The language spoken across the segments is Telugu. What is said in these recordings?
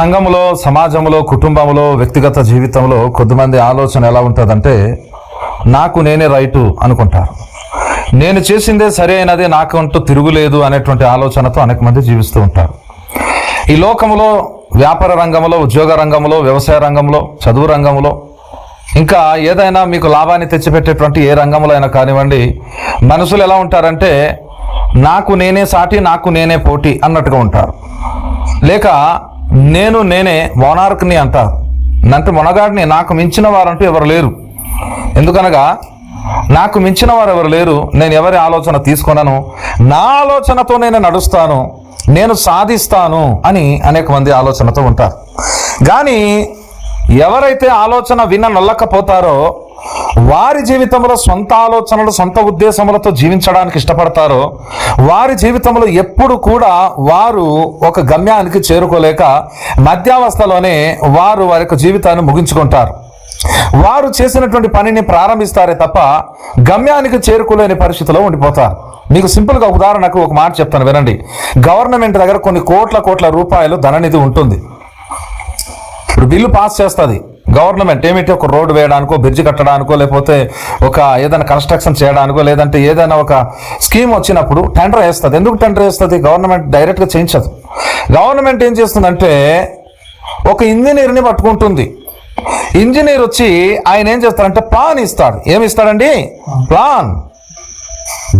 సంఘంలో సమాజంలో కుటుంబంలో వ్యక్తిగత జీవితంలో కొద్దిమంది ఆలోచన ఎలా ఉంటుందంటే నాకు నేనే రైటు అనుకుంటారు నేను చేసిందే సరి అయినది నాకంటూ తిరుగులేదు అనేటువంటి ఆలోచనతో అనేక మంది జీవిస్తూ ఉంటారు. ఈ లోకంలో వ్యాపార రంగంలో ఉద్యోగ రంగంలో వ్యవసాయ రంగంలో చదువు రంగంలో ఇంకా ఏదైనా మీకు లాభాన్ని తెచ్చిపెట్టేటువంటి ఏ రంగంలో అయినా కానివ్వండి మనుషులు ఎలా ఉంటారంటే నాకు నేనే సాటి నాకు నేనే పోటీ అన్నట్టుగా ఉంటారు. లేక నేను నేనే మోనార్క్ని అంటారు అంటే మొనగాడిని నాకు మించిన వారంటూ ఎవరు లేరు. ఎందుకనగా నాకు మించిన వారు ఎవరు లేరు. నేను ఎవరి ఆలోచన తీసుకున్నాను నా ఆలోచనతో నేను నడుస్తాను. నేను సాధిస్తాను అని అనేక మంది ఆలోచనతో ఉంటారు. కానీ ఎవరైతే ఆలోచన విన్న నొల్లకపోతారో వారి జీవితంలో సొంత ఆలోచనలు సొంత ఉద్దేశములతో జీవించడానికి ఇష్టపడతారో వారి జీవితంలో ఎప్పుడు కూడా వారు ఒక గమ్యానికి చేరుకోలేక మధ్యావస్థలోనే వారు వారి యొక్క జీవితాన్ని ముగించుకుంటారు. వారు చేసినటువంటి పనిని ప్రారంభిస్తారే తప్ప గమ్యానికి చేరుకోలేని పరిస్థితిలో ఉండిపోతారు. మీకు సింపుల్గా ఉదాహరణకు ఒక మాట చెప్తాను వినండి. గవర్నమెంట్ దగ్గర కొన్ని కోట్ల కోట్ల రూపాయలు ధననిధి ఉంటుంది. ఇప్పుడు బిల్లు పాస్ చేస్తుంది. గవర్నమెంట్ ఏమిటి ఒక రోడ్డు వేయడానికో బ్రిడ్జ్ కట్టడానికో లేకపోతే ఒక ఏదైనా కన్స్ట్రక్షన్ చేయడానికో లేదంటే ఏదైనా ఒక స్కీమ్ వచ్చినప్పుడు టెండర్ వేస్తుంది. ఎందుకు టెండర్ వేస్తుంది? గవర్నమెంట్ డైరెక్ట్గా చేయించదు. గవర్నమెంట్ ఏం చేస్తుందంటే ఒక ఇంజనీర్ని పట్టుకుంటుంది. ఇంజనీర్ వచ్చి ఆయన ఏం చేస్తారంటే ప్లాన్ ఇస్తాడు. ఏమి ఇస్తాడండి? ప్లాన్.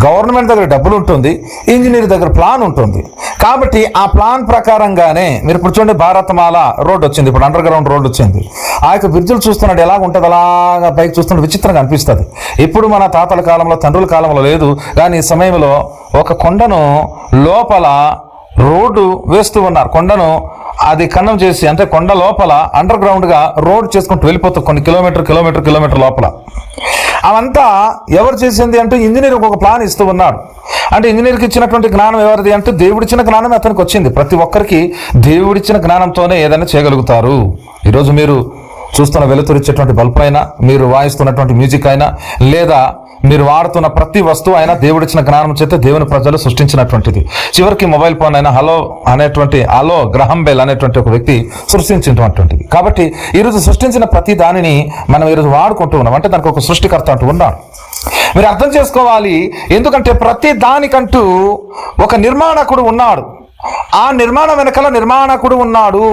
గవర్నమెంట్ దగ్గర డబ్బులు ఉంటుంది ఇంజనీర్ దగ్గర ప్లాన్ ఉంటుంది. కాబట్టి ఆ ప్లాన్ ప్రకారంగానే మీరు ఇప్పుడు చూడండి భారతమాల రోడ్ వచ్చింది ఇప్పుడు అండర్ గ్రౌండ్ రోడ్ వచ్చింది. ఆ యొక్క బ్రిడ్జులు చూస్తున్నాడు ఎలాగ ఉంటుంది అలాగా పైకి చూస్తుంటే విచిత్రంగా అనిపిస్తుంది. ఇప్పుడు మన తాతల కాలంలో తండ్రుల కాలంలో లేదు కానీ ఈ సమయంలో ఒక కొండను లోపల రోడ్డు వేస్తూ ఉన్నారు. కొండను అది ఖండం చేసి అంటే కొండ లోపల అండర్ గ్రౌండ్గా రోడ్ చేసుకుంటూ వెళ్ళిపోతుంది కొన్ని కిలోమీటర్ కిలోమీటర్ కిలోమీటర్ లోపల. అవంతా ఎవరు చేసింది అంటే ఇంజనీర్ ఒక ప్లాన్ ఇస్తూ ఉన్నాడు అంటే ఇంజనీర్కి ఇచ్చినటువంటి జ్ఞానం ఎవరిది అంటే దేవుడిచ్చిన జ్ఞానం అతనికి వచ్చింది. ప్రతి ఒక్కరికి దేవుడిచ్చిన జ్ఞానంతోనే ఏదైనా చేయగలుగుతారు. ఈరోజు మీరు చూస్తున్న వెలుతురిచ్చేటువంటి బల్బ్ అయినా మీరు వాయిస్తున్నటువంటి మ్యూజిక్ అయినా లేదా మీరు వాడుతున్న ప్రతి వస్తువు అయినా దేవుడిచ్చిన జ్ఞానం చేత దేవుని ప్రజలు సృష్టించినటువంటిది. చివరికి మొబైల్ ఫోన్ అయినా హలో అనేటువంటి హలో గ్రహం బెల్ అనేటువంటి ఒక వ్యక్తి సృష్టించినటువంటిది. కాబట్టి ఈరోజు సృష్టించిన ప్రతి దానిని మనం ఈరోజు వాడుకుంటూ ఉన్నాం. అంటే దానికి ఒక సృష్టికర్త అంటూ ఉన్నాడు. మీరు అర్థం చేసుకోవాలి ఎందుకంటే ప్రతి దానికంటూ ఒక నిర్మాణకుడు ఉన్నాడు. ఆ నిర్మాణం వెనకాల నిర్మాణకుడు ఉన్నాడు.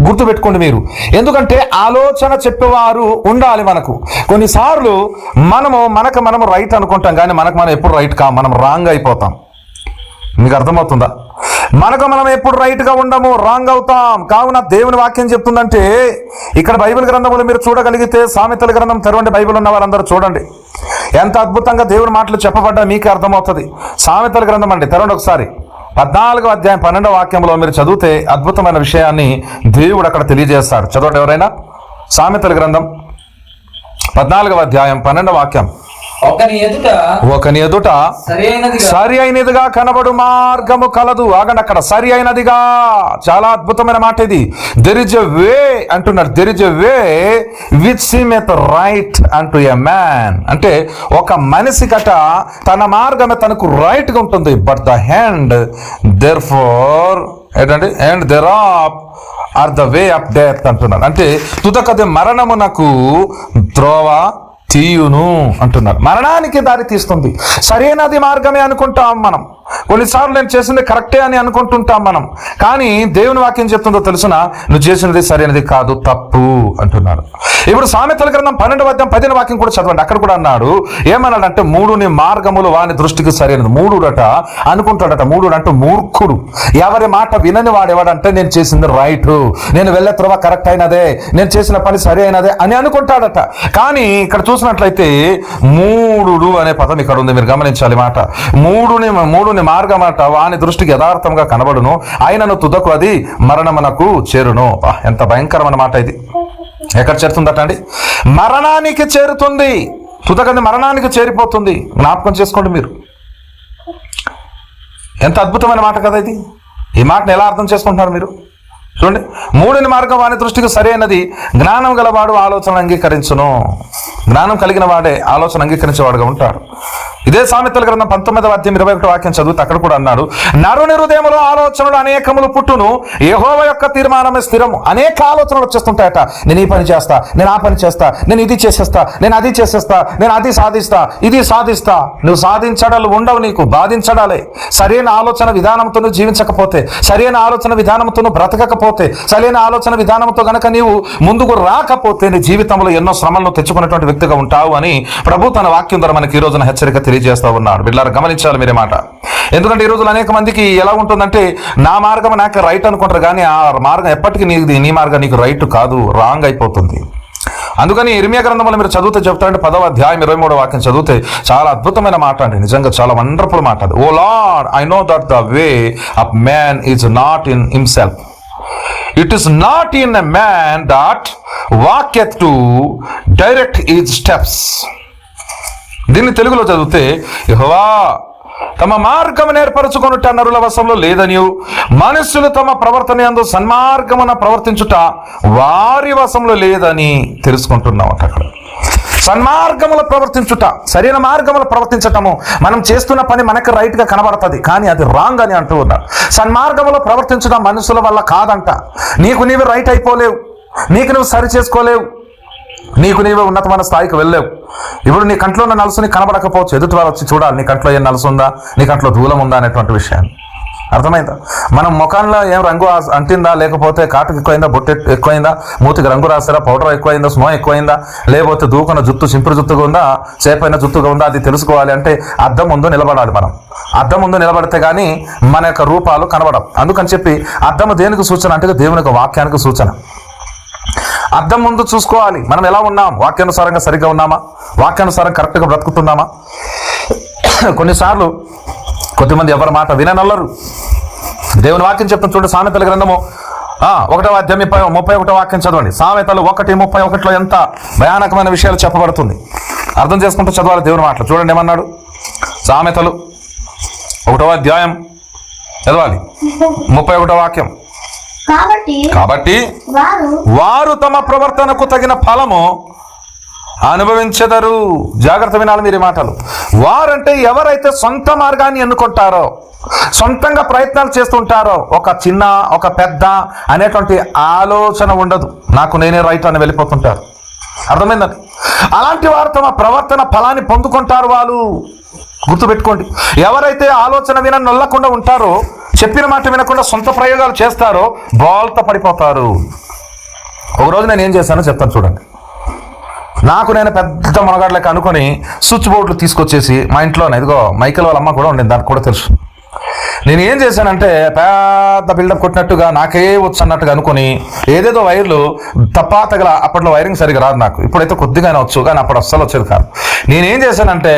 గుర్తుపెట్టుకోండి మీరు. ఎందుకంటే ఆలోచన చెప్పేవారు ఉండాలి మనకు. కొన్నిసార్లు మనము మనకు మనము రైట్ అనుకుంటాం కానీ మనకు మనం ఎప్పుడు రైట్ కా? మనం రాంగ్ అయిపోతాం. మీకు అర్థమవుతుందా? మనకు మనం ఎప్పుడు రైట్గా ఉండము రాంగ్ అవుతాం. కావున దేవుని వాక్యం చెప్తుందంటే ఇక్కడ బైబిల్ గ్రంథంలో మీరు చూడగలిగితే సామెతల గ్రంథం తెరవండి బైబిల్ ఉన్న వారందరూ చూడండి. ఎంత అద్భుతంగా దేవుని మాటలు చెప్పబడ్డా మీకే అర్థమవుతుంది. సామెతల గ్రంథం అండి తెరవండి ఒకసారి. పద్నాలుగో అధ్యాయం పన్నెండో వాక్యంలో మీరు చదివితే అద్భుతమైన విషయాన్ని దేవుడు అక్కడ తెలియజేస్తాడు. చదవండి ఎవరైనా? సామెతల గ్రంథం పద్నాలుగవ అధ్యాయం పన్నెండవ వాక్యం. ఒకని ఎదుట ఒకని ఎదుట సరి అయినదిగా. కనబడు మార్గము కలదు. ఆగండి అక్కడ. సరి అయినదిగా. చాలా అద్భుతమైన మాట ఇది. దెర్ ఇస్ ఎ వే అంటున్నాడు. There is a way which seemeth right అంటూ ఎ మ్యాన్ అంటే ఒక మనిషి కట తన మార్గమే తనకు రైట్గా ఉంటుంది. But the end thereof ఏంటంటే and thereof are the way of death అంటున్నాడు. అంటే తుదకది మరణమునకు త్రోవ తీయును అంటున్నారు. మరణానికి దారి తీస్తుంది. సరైనది మార్గమే అనుకుంటాం మనం. కొన్నిసార్లు నేను చేసింది కరెక్టే అని అనుకుంటుంటాం మనం. కానీ దేవుని వాక్యం చెప్తుందో తెలుసునా? నువ్వు చేసినది సరైనది కాదు తప్పు అంటున్నారు ఇప్పుడు సామెతల గ్రంథం పన్నెండు వద్ద పదిహేను వాక్యం కూడా చదవండి. అక్కడ కూడా అన్నాడు ఏమన్నాడంటే మూడుని మార్గములు వాని దృష్టికి సరైనది. మూడుడట అనుకుంటాడట మూడు అంటే మూర్ఖుడు. ఎవరి మాట వినని వాడు ఎవడంటే నేను చేసింది రైట్ నేను వెళ్ళే త్రవ కరెక్ట్ అయినదే నేను చేసిన పని సరి అయినదే అని అనుకుంటాడట. కానీ ఇక్కడ చూసి చూసినట్లయితే మూడు అనే పదం ఇక్కడ ఉంది. మీరు గమనించాలి మాట. మూడుని మూడుని మార్గం వాని దృష్టికి యథార్థంగా కనబడును. ఆయనను తుదకు అది మరణమునకు చేరును. ఎంత భయంకరమైన మాట ఇది. ఎక్కడ చేరుతుందట అండి? మరణానికి చేరుతుంది. తుదకది మరణానికి చేరిపోతుంది. జ్ఞాపకం చేసుకోండి మీరు. ఎంత అద్భుతమైన మాట కదా ఇది. ఈ మాటను ఎలా అర్థం చేసుకుంటున్నారు మీరు? చూడండి. మూడని మార్గం వాని దృష్టికి సరైనది జ్ఞానం గలవాడు ఆలోచన అంగీకరించును. జ్ఞానం కలిగిన వాడే ఆలోచన అంగీకరించేవాడుగా ఉంటాడు. ఇదే సామెతల గ్రంథం పంతొమ్మిదవ అధ్యాయం ఇరవై ఒకటి వాక్యం చదువుతూ అక్కడ కూడా అన్నాడు నరుని హృదయంలో ఆలోచనలు అనేకములు పుట్టును. యెహోవ యొక్క తీర్మానమే స్థిరము. అనేక ఆలోచనలు వచ్చేస్తుంటాయట. నేను ఈ పని చేస్తా నేను ఆ పని చేస్తా నేను ఇది చేసేస్తా నేను అది చేసేస్తా నేను అది సాధిస్తా ఇది సాధిస్తా. నువ్వు సాధించడాలు ఉండవు నీకు బాధించడాలే. సరైన ఆలోచన విధానంతో జీవించకపోతే సరైన ఆలోచన విధానంతో బ్రతకకపోతే రాకపోతే సరైన ఆలోచన విధానంతో గనక నీవు ముందుకు రాకపోతే నీ జీవితంలో ఎన్నో శ్రమలను తెచ్చుకున్నటువంటి వ్యక్తిగా ఉంటావు అని ప్రభు తన వాక్యం ద్వారా మనకి ఈ రోజున హెచ్చరిక తెలియజేస్తూ ఉన్నాడు. బిడ్డారు గమనించాలి మీరే మాట. ఎందుకంటే ఈ రోజులు అనేక మందికి ఎలా ఉంటుందంటే నా మార్గం నాకు రైట్ అనుకుంటారు కానీ ఆ మార్గం ఎప్పటికీ నీది నీ మార్గం నీకు రైట్ కాదు రాంగ్ అయిపోతుంది. అందుకని ఇర్మియా గ్రంథంలో మీరు చదివితే చెప్తారంటే పదవ అధ్యాయం ఇరవై మూడో వాక్యం చదివితే చాలా అద్భుతమైన మాట అండి. నిజంగా చాలా వండర్ఫుల్ మాట అది. O lord I know that the way of man is not in himself. It is not in a man that walketh to direct his steps దీన్ని తెలుగులో చదివితే యహోవా తమ మార్గం నేర్పరచుకొనుట నరుల వశంలో లేదనియు. మనుషులు తమ ప్రవర్తన యందు సన్మార్గమున ప్రవర్తించుట వారి వశంలో లేదని తెలుసుకుంటున్నాం అక్కడ. సన్మార్గములో ప్రవర్తించుట సరైన మార్గములో ప్రవర్తించటము మనం చేస్తున్న పని మనకు రైట్గా కనబడుతుంది కానీ అది రాంగ్ అని అంటూ ఉన్నారు. సన్మార్గములో ప్రవర్తించడం మనుషుల వల్ల కాదంట. నీకు నీవు రైట్ అయిపోలేవు. నీకు నువ్వు సరి చేసుకోలేవు. నీకు నీవే ఉన్నతమైన స్థాయికి వెళ్ళలేవు. ఇప్పుడు నీ కంట్లో ఉన్న నలుసుని కనబడకపోవచ్చు. ఎదుటి వారు వచ్చి చూడాలి నీ కంట్లో ఏం నలుసు ఉందా నీ కంట్లో దూలం ఉందా? అనేటువంటి విషయాన్ని. అర్థమైందా? మనం ముఖంలో ఏం రంగు అంటిందా? లేకపోతే కాటుకు ఎక్కువైందా? బొట్టు ఎక్కువైందా? మూతికి రంగు రాస్తారా పౌడర్ ఎక్కువైందా? స్నో ఎక్కువైందా? లేకపోతే దూకున్న జుత్తు సింపురు జుత్తుగా ఉందా? చేపైన జుత్తుగా ఉందా? అది తెలుసుకోవాలి అంటే అద్దం ముందు నిలబడాలి మనం. అద్దం ముందు నిలబడితే కానీ మన యొక్క రూపాలు కనబడం అందుకని చెప్పి అద్దము దేనికి సూచన అంటే దేవుని యొక్క వాక్యానికి సూచన. అద్దం ముందు చూసుకోవాలి. మనం ఎలా ఉన్నాం? వాక్యానుసారంగా సరిగ్గా ఉన్నామా? వాక్యానుసారం కరెక్ట్గా బ్రతుకుతున్నామా? కొన్నిసార్లు కొద్దిమంది ఎవరి మాట విననల్లరు. దేవుని వాక్యం చెప్తాం చూడండి సామెతల గ్రంథము. ఆ, ఒకటో అధ్యాయం ముప్పై ముప్పై ఒకటో వాక్యం చదవండి. సామెతలు ఒకటి ముప్పై ఒకటిలో ఎంత భయానకమైన విషయాలు చెప్పబడుతుంది. అర్థం చేసుకుంటూ చదవాలి దేవుని మాటలు. చూడండి ఏమన్నాడు? సామెతలు ఒకటో అధ్యాయం చదవాలి. ముప్పై ఒకటో వాక్యం. కాబట్టి వారు తమ ప్రవర్తనకు తగిన ఫలము అనుభవించదరు. జాగ్రత్త వినాలి మీరు మాటలు. వారంటే ఎవరైతే సొంత మార్గాన్ని ఎన్నుకుంటారో సొంతంగా ప్రయత్నాలు చేస్తుంటారో ఒక చిన్న ఒక పెద్ద అనేటువంటి ఆలోచన ఉండదు. నాకు నేనే రైట్ అని వెళ్ళిపోతుంటారు. అర్థమైందండి? అలాంటి వారు తమ ప్రవర్తన ఫలాన్ని పొందుకుంటారు వాళ్ళు. గుర్తుపెట్టుకోండి. ఎవరైతే ఆలోచన విన నొల్లకుండా ఉంటారో చెప్పిన మాట వినకుండా సొంత ప్రయోగాలు చేస్తారో బాల్తో పడిపోతారు. ఒక రోజు నేను ఏం చేశానో చెప్తాను చూడండి. నాకు నేను పెద్ద మొనగాడలేక అనుకొని స్విచ్ బోర్డులు తీసుకొచ్చేసి మా ఇంట్లోనే ఇదిగో మైకల్ వాళ్ళ అమ్మ కూడా ఉండింది దానికి కూడా తెలుసు. నేను ఏం చేశానంటే పెద్ద బిల్డప్ కొట్టినట్టుగా నాకే వచ్చు అన్నట్టుగా అనుకొని ఏదేదో వైర్లు తప్పా తగల అప్పట్లో వైరింగ్ సరిగా రాదు నాకు. ఇప్పుడైతే కొద్దిగానే వచ్చు కానీ అప్పుడు అస్సలు వచ్చేది కాదు. నేనేం చేశానంటే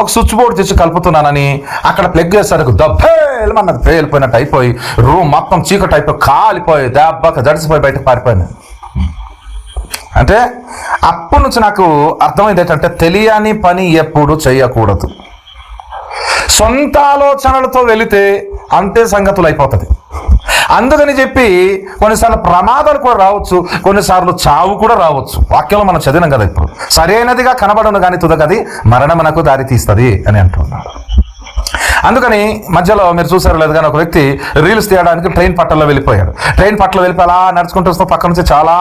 ఒక స్విచ్ బోర్డు తెచ్చి కలుపుతున్నానని అక్కడ ప్లగ్ చేసేసరికి దబ్బేలు పేలిపోయినట్టు అయిపోయి రూమ్ మొత్తం చీకటి అయిపోయి కాలిపోయి దెబ్బక జడిసిపోయి బయటకు పారిపోయింది. అంటే అప్పటి నుంచి నాకు అర్థమైంది ఏంటంటే తెలియని పని ఎప్పుడు చేయకూడదు. సొంత ఆలోచనలతో వెళితే అంతే సంగతులు అయిపోతుంది అందుకని చెప్పి కొన్నిసార్లు ప్రమాదాలు కూడా రావచ్చు కొన్నిసార్లు చావు కూడా రావచ్చు. వాక్యంలో మనం చదివినాం కదా ఇప్పుడు. సరైనదిగా కనబడను కానీ తుదగది మనకు దారి తీస్తుంది అని అంటున్నాడు అందుకని మధ్యలో మీరు చూసారు లేదు కానీ ఒక వ్యక్తి రీల్స్ తీయడానికి ట్రైన్ పట్టల్లో వెళ్ళిపోయాడు. ట్రైన్ పట్టలో వెళ్ళిపోయి అలా నడుచుకుంటూ వస్తూ పక్క నుంచి చాలా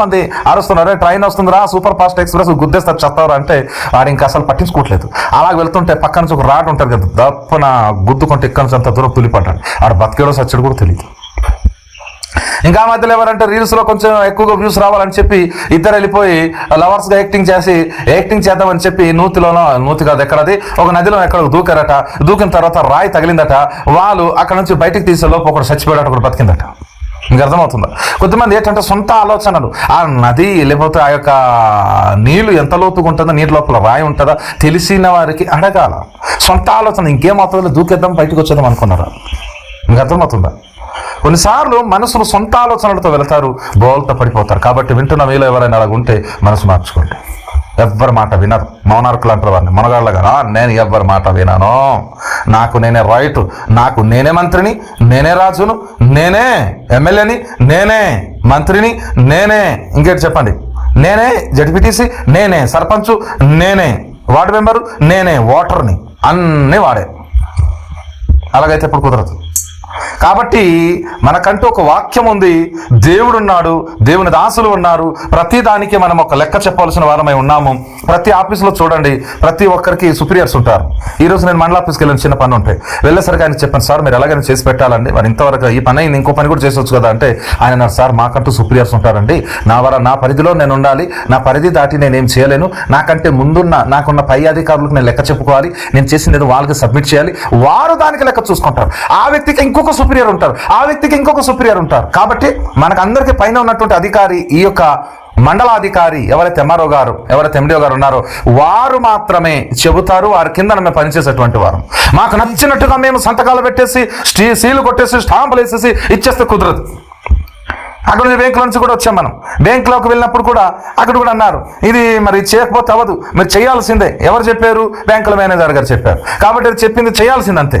మంది అరుస్తున్నారు. ట్రైన్ వస్తుందిరా సూపర్ ఫాస్ట్ ఎక్స్ప్రెస్ గుద్దేస్తారు చెత్తారు అంటే వాడు ఇంకా అసలు పట్టించుకోవట్లేదు. అలా వెళ్తుంటే పక్క నుంచి ఒక రాడ్ ఉంటుంది కదా దప్పున గుద్దుకుంటే ఇక్కడ నుంచి అంత దూరం తులిపడ్డాడు. ఆడ బతికేడో సచ్చడు కూడా తెలియదు ఇంకా మధ్యలో ఎవరంటే రీల్స్లో కొంచెం ఎక్కువగా వ్యూస్ రావాలని చెప్పి ఇద్దరు వెళ్ళిపోయి లవర్స్గా యాక్టింగ్ చేసి యాక్టింగ్ చేద్దామని చెప్పి నూతిలోనో నూతి కాదు ఎక్కడది ఒక నదిలో ఎక్కడ దూకారట. దూకిన తర్వాత రాయి తగిలిందట. వాళ్ళు అక్కడ నుంచి బయటికి తీసే లోపు ఒకడు చచ్చిపోయాడు ఒకడు బతికిందట. మీకు అర్థమవుతుందా? కొంతమంది ఏంటంటే సొంత ఆలోచనలు. ఆ నది లేకపోతే ఆ యొక్క నీళ్ళు ఎంత లోతుగా ఉంటుందో నీటి లోపల రాయి ఉంటుందా తెలిసిన వారికి అడగాల. సొంత ఆలోచన ఇంకేం అవుతుందో దూకేద్దాం బయటకు వచ్చేద్దాం అనుకున్నారా? మీకు అర్థమవుతుందా? కొన్నిసార్లు మనసులు సొంత ఆలోచనలతో వెళతారు బోల్తో పడిపోతారు. కాబట్టి వింటున్న మీలో ఎవరైనా అలాగ ఉంటే మనసు మార్చుకోండి. ఎవ్వరి మాట వినరు. మౌనార్కులు అంటారు వారిని. మనగాళ్ళగా నేను ఎవ్వరి మాట వినాను. నాకు నేనే రైట్ నాకు నేనే మంత్రిని నేనే రాజును నేనే ఎమ్మెల్యేని నేనే మంత్రిని నేనే ఇంకేటి చెప్పండి? నేనే జడ్పీటీసీ నేనే సర్పంచు నేనే వార్డు మెంబరు నేనే ఓటర్ని అన్నీ వాడే. అలాగైతే ఇప్పుడు కుదరదు. కాబట్టి మనకంటూ ఒక వాక్యం ఉంది. దేవుడు ఉన్నాడు దేవుని దాసులు ఉన్నారు. ప్రతి దానికి మనం ఒక లెక్క చెప్పవలసిన వారమై ఉన్నాము. ప్రతి ఆఫీసులో చూడండి ప్రతి ఒక్కరికి సుపీరియర్స్ ఉంటారు. ఈరోజు నేను మండల ఆఫీస్కి వెళ్ళిన చిన్న పని ఉంటాయి వెళ్ళేసరికి ఆయన చెప్పాను సార్ మీరు ఎలాగైనా చేసి పెట్టాలండి. మరి ఇంతవరకు ఈ పని అయింది ఇంకో పని కూడా చేసొచ్చు కదా అంటే ఆయన అన్నారు, సార్ మాకంటూ సుపీరియర్స్ ఉంటారండి. నా వర నా పరిధిలో నేను ఉండాలి. నా పరిధి దాటి నేనేం చేయలేను. నాకంటే ముందున్న నాకున్న పై అధికారులకు నేను లెక్క చెప్పుకోవాలి. నేను చేసింది వాళ్ళకి సబ్మిట్ చేయాలి. వారు దానికి లెక్క చూసుకుంటారు. ఆ వ్యక్తికి ఇంకొక సుపీరియర్ ఉంటారు. ఆ వ్యక్తికి ఇంకొక సుపీరియర్ ఉంటారు. కాబట్టి మనకు అందరికీ పైన ఉన్నటువంటి అధికారి ఈ యొక్క మండలాధికారి ఎవరైతే ఎంఆర్ఓ గారు ఎవరైతే ఎండిఓ గారు ఉన్నారో వారు మాత్రమే చెబుతారు. వారి కింద మేము పనిచేసేటువంటి వారు. మాకు నచ్చినట్టుగా మేము సంతకాలు పెట్టేసి స్టీ సీలు కొట్టేసి స్టాంపులు వేసేసి ఇచ్చేస్తే కుదరదు. అక్కడ నుంచి బ్యాంకుల నుంచి కూడా వచ్చాం మనం. బ్యాంకులోకి వెళ్ళినప్పుడు కూడా అక్కడ కూడా అన్నారు ఇది మరి చేయకపోతే అవ్వదు. మీరు చేయాల్సిందే. ఎవరు చెప్పారు? బ్యాంకుల మేనేజర్ గారు చెప్పారు. కాబట్టి చెప్పింది చేయాల్సిందంతే.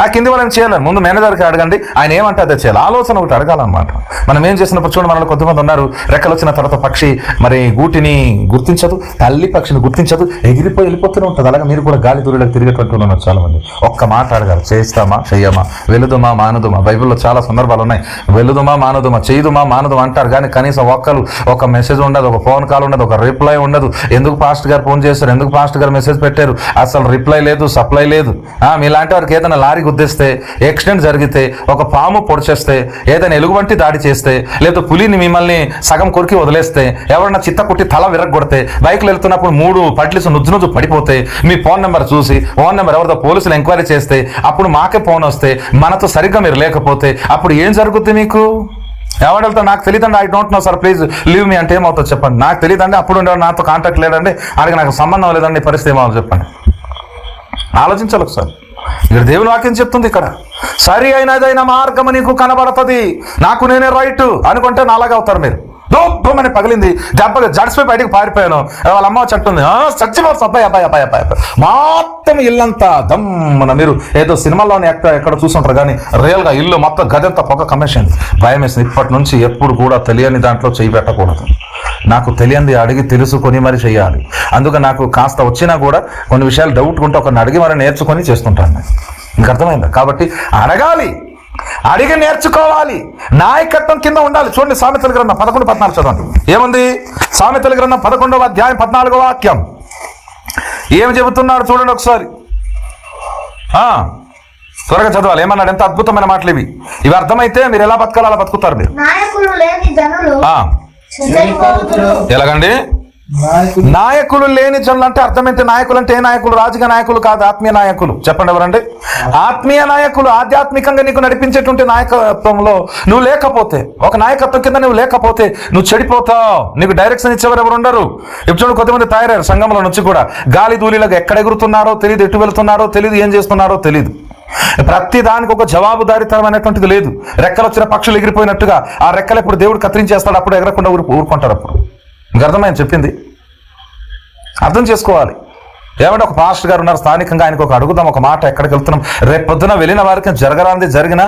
ఆ కింది వాళ్ళని చేయాలి ముందు మేనేజర్కి అడగండి. ఆయన ఏమంటే అదే చేయాలి. ఆలోచన ఒకటి అడగాలన్నమాట. మనం ఏం చేసినప్పుడు చూడండి మనలో కొంతమంది ఉన్నారు. రెక్కలు వచ్చిన తర్వాత పక్షి మరి గూటిని గుర్తించదు తల్లి పక్షిని గుర్తించదు ఎగిరిపోయి వెళ్ళిపోతూనే ఉంటుంది. అలాగే మీరు కూడా గాలి దూరిలోకి తిరిగేటువంటి ఉన్నారు చాలా మంది ఒక్క మాట అడగాలి. చేస్తామా? చెయ్యమా? వెలుదుమా మానదుమా? బైబిల్లో చాలా సందర్భాలు ఉన్నాయి. వెలుదుమా మానదుమా చేయుదుమా మానదుమా అంటారు. కానీ కనీసం ఒక్కరు ఒక మెసేజ్ ఉండదు ఒక ఫోన్ కాల్ ఉండదు ఒక రిప్లై ఉండదు. ఎందుకు పాస్ట్ గారు ఫోన్ చేశారు? ఎందుకు పాస్ట్ గారు మెసేజ్ పెట్టారు? అసలు రిప్లై లేదు సప్లై లేదు. ఆ, మీలాంటి వారికి ఏదైనా లారీ గుద్దేస్తే యాక్సిడెంట్ జరిగితే ఒక పాము పొడిచేస్తే ఏదైనా ఎలుగుబంటి దాడి చేస్తే లేదా పులిని మిమ్మల్ని సగం కొరికి వదిలేస్తే ఎవరన్నా చిత్త కుట్టి తల విరగొడితే బైక్లో వెళ్తున్నప్పుడు మూడు పట్లిస్ నుజ్జు నుజ్జు పడిపోతే మీ ఫోన్ నెంబర్ చూసి ఫోన్ నెంబర్ ఎవరితో పోలీసులు ఎంక్వైరీ చేస్తే అప్పుడు మాకే ఫోన్ వస్తే మనతో సరిగ్గా మీరు లేకపోతే అప్పుడు ఏం జరుగుద్ది మీకు? ఎవడెళ్తా నాకు తెలియదండి I don't know sir please leave me అంటే ఏమవుతుంది చెప్పండి. నాకు తెలియదండి అప్పుడు ఉండేవాడు నాతో కాంటాక్ట్ లేదండి ఆడికి నాకు సంబంధం లేదండి పరిస్థితి ఏమవుతుంది చెప్పండి. ఆలోచించాలి ఒకసారి. ఇక్కడ దేవుని వాక్యం చెప్తుంది ఇక్కడ. సరి అయినదైన మార్గం నీకు కనబడుతుంది. నాకు నేనే రైట్ అనుకుంటే నాలాగా అవుతారు మీరు. దోబ్బమని పగిలింది. దెబ్బగా జడిసిపోయి బయటకు పారిపోయాను. వాళ్ళ అమ్మ చెట్టుంది చచ్చిపోతుంది అబ్బాయి అబ్బాయి అబ్బాయి అబ్బాయి అబ్బాయి. మొత్తం ఇల్లంతా దమ్మున మీరు ఏదో సినిమాలోని ఎక్కడ ఎక్కడ చూసుంటారు కానీ రియల్గా ఇల్లు మొత్తం గదంతా పొగ కమిషన్ భయం వేసింది ఇప్పటి నుంచి ఎప్పుడు కూడా తెలియని దాంట్లో చేయి పెట్టకూడదు. నాకు తెలియంది అడిగి తెలుసుకొని మరి చేయాలి అందుకే నాకు కాస్త వచ్చినా కూడా కొన్ని విషయాలు డౌట్ ఉంటే ఒకరిని అడిగి మరి నేర్చుకొని చేస్తుంటాను నేను. మీకు అర్థమైందా? కాబట్టి అడగాలి. అడిగి నేర్చుకోవాలి. నాయకత్వం కింద ఉండాలి. చూడండి సామెతల గ్రంథం పదకొండు పద్నాలుగు చదవండి. ఏముంది? సామెతల గ్రంథం పదకొండవ అధ్యాయం పద్నాలుగో వాక్యం. ఏమి చెబుతున్నాడు చూడండి ఒకసారి. త్వరగా చదవాలి. ఏమన్నాడు? ఎంత అద్భుతమైన మాటలు ఇవి. ఇవి అర్థమైతే మీరు ఎలా బతకాలో అలా బతుకుతారు మీరు. ఎలాగండి నాయకులు లేని జనులు అంటే అర్థమైతే నాయకులు అంటే ఏ నాయకులు? రాజకీయ నాయకులు కాదు ఆత్మీయ నాయకులు. చెప్పండి ఎవరండి? ఆత్మీయ నాయకులు ఆధ్యాత్మికంగా నీకు నడిపించేటువంటి నాయకత్వంలో నువ్వు లేకపోతే ఒక నాయకత్వం కింద నువ్వు లేకపోతే నువ్వు చెడిపోతావు. నీకు డైరెక్షన్ ఇచ్చేవారు ఎవరు ఉండరు? ఇప్పుడు కొంతమంది తయారయ్యారు సంఘంలో నుంచి కూడా. గాలి ధూళిలాగా ఎక్కడ ఎగురుతున్నారో తెలియదు ఎటు వెళ్తున్నారో తెలియదు ఏం చేస్తున్నారో తెలియదు ప్రతి దానికి ఒక జవాబుదారితనమైనటువంటిది లేదు. రెక్కలు వచ్చిన పక్షులు ఎగిరిపోయినట్టుగా ఆ రెక్కలు ఇప్పుడు దేవుడు కత్తిరించేస్తాడు అప్పుడు ఎగరకుండా ఊరు ఊరుకుంటారు అప్పుడు. మీకు అర్థమైంది? చెప్పింది? అర్థం చేసుకోవాలి. ఏమంటే ఒక పాస్టర్ గారు ఉన్నారు స్థానికంగా ఆయనకు ఒక అడుగుదాం ఒక మాట ఎక్కడికి వెళ్తున్నాం? రేపు పొద్దున వెళ్ళిన వారికి జరగరాంది జరిగినా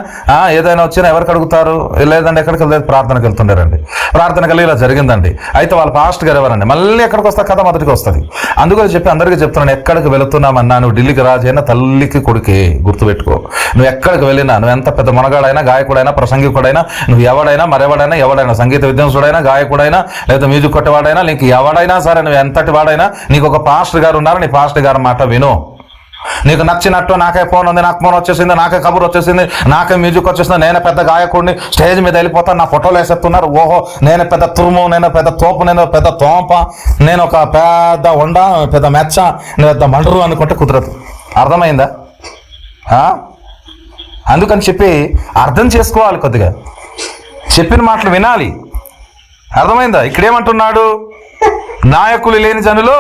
ఏదైనా వచ్చినా ఎవరికి అడుగుతారు? లేదండి ఎక్కడికి వెళ్ళలేదు ప్రార్థనకు వెళ్తుండారండి. ప్రార్థనకు వెళ్ళి ఇలా జరిగిందండి. అయితే వాళ్ళ పాస్టర్ గారు ఎవరండి? మళ్ళీ ఎక్కడికి వస్తా? కథ మొదటికి వస్తుంది. అందుకని చెప్పి అందరికీ చెప్తున్నాను ఎక్కడికి వెళుతున్నామన్నా నువ్వు ఢిల్లీకి రాజైనా తల్లికి కొడుకే గుర్తుపెట్టుకో. నువ్వు ఎక్కడికి వెళ్ళినా నువ్వు ఎంత పెద్ద మనగాడైనా గాయకుడైనా ప్రసంగికుడైనా నువ్వు ఎవడైనా మరెవడైనా ఎవడైనా సంగీత విద్వాంసుడైనా గాయకుడైనా లేదా మ్యూజిక్ కొట్టేవాడైనా నీకు ఎవడైనా సరే నువ్వు ఎంతటి వాడైనా నీకు ఒక పాస్టర్ గారు ఉన్నారు నీ గారి మాట విను. నీకు నచ్చినట్టు నాకే ఫోన్ ఉంది నాకు ఫోన్ వచ్చేసింది నాకే కబుర్ వచ్చేసింది నాకే మ్యూజిక్ వచ్చేసింది నేనే పెద్ద గాయకుడిని స్టేజ్ మీద వెళ్ళిపోతాను నా ఫోటోలు వేసేస్తున్నారు. ఓహో నేను పెద్ద తురుము నేను పెద్ద తోపు నేను పెద్ద తోంప నేను ఒక పెద్ద వండ పెద్ద మెచ్చ నేను పెద్ద మండరు అనుకుంటే కుదరదు. అర్థమైందా? అందుకని చెప్పి అర్థం చేసుకోవాలి కొద్దిగా. చెప్పిన మాటలు వినాలి. అర్థమైందా? ఇక్కడేమంటున్నాడు? నాయకులు లేని జనులు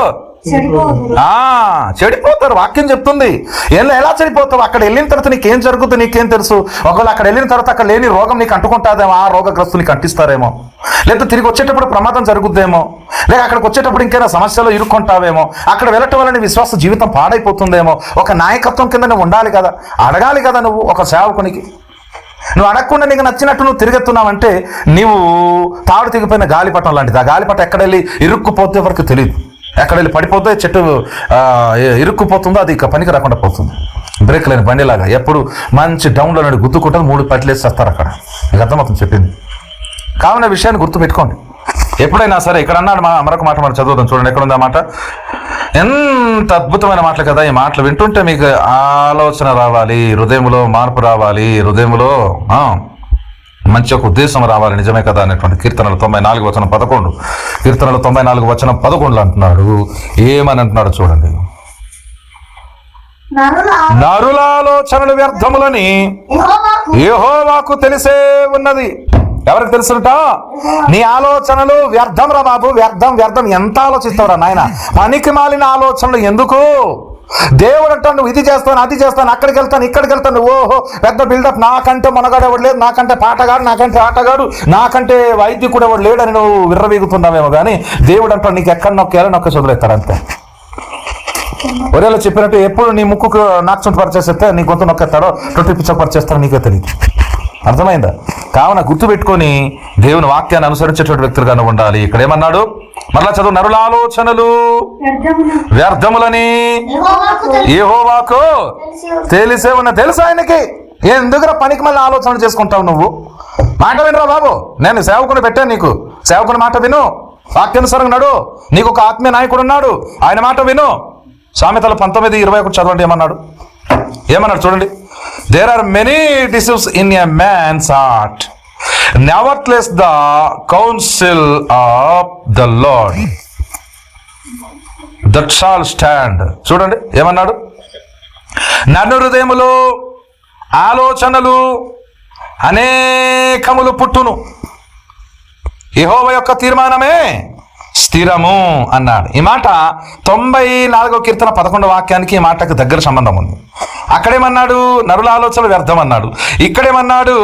ఆ చెడిపోతారు వాక్యం చెప్తుంది. ఏం ఎలా చెడిపోతావు? అక్కడ వెళ్ళిన తర్వాత నీకేం జరుగుతుంది నీకేం తెలుసు? ఒకవేళ అక్కడ వెళ్ళిన తర్వాత అక్కడ లేని రోగం నీకు అంటుకుంటాదేమో ఆ రోగగ్రస్తు నీకు అంటిస్తారేమో. లేదా తిరిగి వచ్చేటప్పుడు ప్రమాదం జరుగుద్దేమో? లేక అక్కడికి వచ్చేటప్పుడు ఇంకైనా సమస్యలో ఇరుక్కుంటావేమో? అక్కడ వెళ్ళటం వల్ల నీ విశ్వాస జీవితం పాడైపోతుందేమో? ఒక నాయకత్వం కింద నువ్వు ఉండాలి కదా? అడగాలి కదా నువ్వు ఒక సేవకునికి? నువ్వు అడగకుండా నీకు నచ్చినట్టు నువ్వు తిరిగెత్తున్నావంటే నీవు తాడు తెగిపోయిన గాలిపటం లాంటిది. ఆ గాలిపటం ఎక్కడ వెళ్ళి ఇరుక్కుపోతే వరకు తెలియదు ఎక్కడ వెళ్ళి పడిపోతే చెట్టు ఇరుక్కుపోతుందో అది ఇక పనికి రాకుండా పోతుంది. బ్రేక్ లేని బండిలాగా ఎప్పుడు మంచి డౌన్లో నుండి గుద్దుకుంటుంది మూడు పట్లేసి వస్తారు అక్కడ. మీకు అర్థమవుతుంది చెప్పింది? కావున విషయాన్ని గుర్తు పెట్టుకోండి ఎప్పుడైనా సరే ఇక్కడ అన్నాడు మా మరొక మాట మనం చదువుతాం చూడండి ఎక్కడ ఉంది ఆ మాట? ఎంత అద్భుతమైన మాటలు కదా ఈ మాటలు వింటుంటే మీకు ఆలోచన రావాలి హృదయంలో మార్పు రావాలి హృదయంలో మంచి ఒక ఉద్దేశం రావాలి నిజమే కదా అనేటువంటి కీర్తనలు తొంభై నాలుగు వచనం పదకొండు. కీర్తనలు తొంభై నాలుగు వచనం పదకొండు అంటున్నాడు ఏమని అంటున్నాడు చూడండి. నరుల ఆలోచనలు వ్యర్థములని ఏహోవాకు తెలిసే ఉన్నది. ఎవరికి తెలుసుట? నీ ఆలోచనలు వ్యర్థం రా బాబు వ్యర్థం వ్యర్థం. ఎంత ఆలోచిస్తావురా నాయన? పనికి మాలిన ఆలోచనలు ఎందుకు? దేవుడు అంటాడు నువ్వు ఇది చేస్తాను అది చేస్తాను అక్కడికి వెళ్తాను ఇక్కడికి వెళ్తాను. ఓహో పెద్ద బిల్డప్ నాకంటే మనగాడు ఎవడు లేదు నాకంటే పాటగాడు నాకంటే ఆటగాడు నాకంటే వైద్యకుడు ఎవడు లేడని నువ్వు విర్రవీగుతున్నావేమో కానీ దేవుడు అంటాడు నీకు ఎక్కడ నొక్కేయాలో నొక్క చదువుతాడు అంతే. ఒరేలా చెప్పినట్టు ఎప్పుడు నీ ముక్కుకు నాక్చుంటు పరిచేస్తే నీ గొంతు నొక్కేస్తాడో రొట్టె పిచ్చ పరిచేస్తాడో నీకే తెలియదు అర్థమైందా? కావున గుర్తుపెట్టుకొని దేవుని వాక్యాన్ని అనుసరించేటువంటి వ్యక్తులుగా నువ్వు ఉండాలి. ఇక్కడ ఏమన్నాడు మరలా చదువు నరుల ఆలోచనలు వ్యర్థములని ఏహోవాకు తెలిసి. ఉన్న తెలుసా. ఆయనకి? ఎందుకురా పనికి మళ్ళీ ఆలోచన చేసుకుంటావు నువ్వు? మాట వినరా బాబు. నేను సేవకుని పెట్టాను నీకు. సేవకుని మాట విను. వాక్యానుసారం నడు. నీకు ఒక ఆత్మీయ నాయకుడు ఉన్నాడు. ఆయన మాట విను. సామెతలు పంతొమ్మిది ఇరవై ఒకటి చదవండి ఏమన్నాడు? ఏమన్నాడు? చూడండి. There are many devices in a man's heart nevertheless the counsel of the lord that shall stand చూడండి ఏమన్నాడు? నన్ను హృదయములు ఆలోచనలు అనేకములు పుట్టును. యెహోవా యొక్క తీర్మానమే స్థిరము అన్నాడు. ఈ మాట తొంభై నాలుగో కీర్తన పదకొండు వాక్యానికి ఈ మాటకు దగ్గర సంబంధం ఉంది. అక్కడేమన్నాడు? నరుల ఆలోచన వ్యర్థం అన్నాడు ఇక్కడేమన్నాడు?